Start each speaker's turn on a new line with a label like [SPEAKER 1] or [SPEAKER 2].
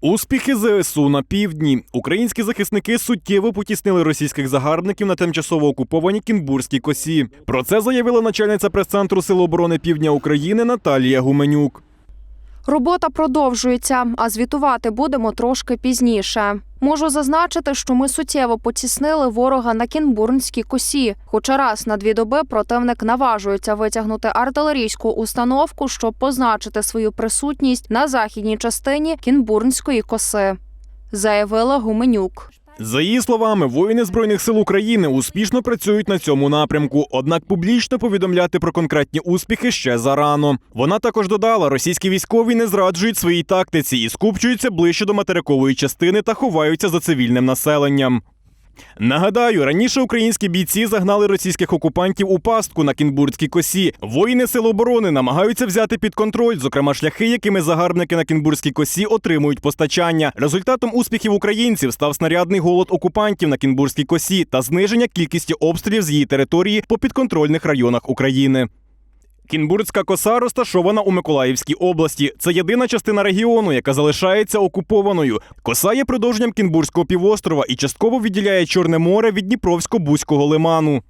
[SPEAKER 1] Успіхи ЗСУ на півдні. Українські захисники суттєво потіснили російських загарбників на тимчасово окупованій Кінбурзькій косі. Про це заявила начальниця прес-центру Сил оборони Півдня України Наталія Гуменюк.
[SPEAKER 2] Робота продовжується, а звітувати будемо трошки пізніше. Можу зазначити, що ми суттєво потіснили ворога на Кінбурнській косі. Хоча раз на дві доби противник наважується витягнути артилерійську установку, щоб позначити свою присутність на західній частині Кінбурнської коси, заявила Гуменюк.
[SPEAKER 1] За її словами, воїни збройних сил України успішно працюють на цьому напрямку, однак публічно повідомляти про конкретні успіхи ще зарано. Вона також додала, російські військові не зраджують своїй тактиці і скупчуються ближче до материкової частини та ховаються за цивільним населенням. Нагадаю, раніше українські бійці загнали російських окупантів у пастку на Кінбурзькій косі. Воїни Сил оборони намагаються взяти під контроль, зокрема шляхи, якими загарбники на Кінбурзькій косі отримують постачання. Результатом успіхів українців став снарядний голод окупантів на Кінбурзькій косі та зниження кількості обстрілів з її території по підконтрольних районах України. Кінбурзька коса розташована у Миколаївській області. Це єдина частина регіону, яка залишається окупованою. Коса є продовженням Кінбурзького півострова і частково відділяє Чорне море від Дніпровсько-Бузького лиману.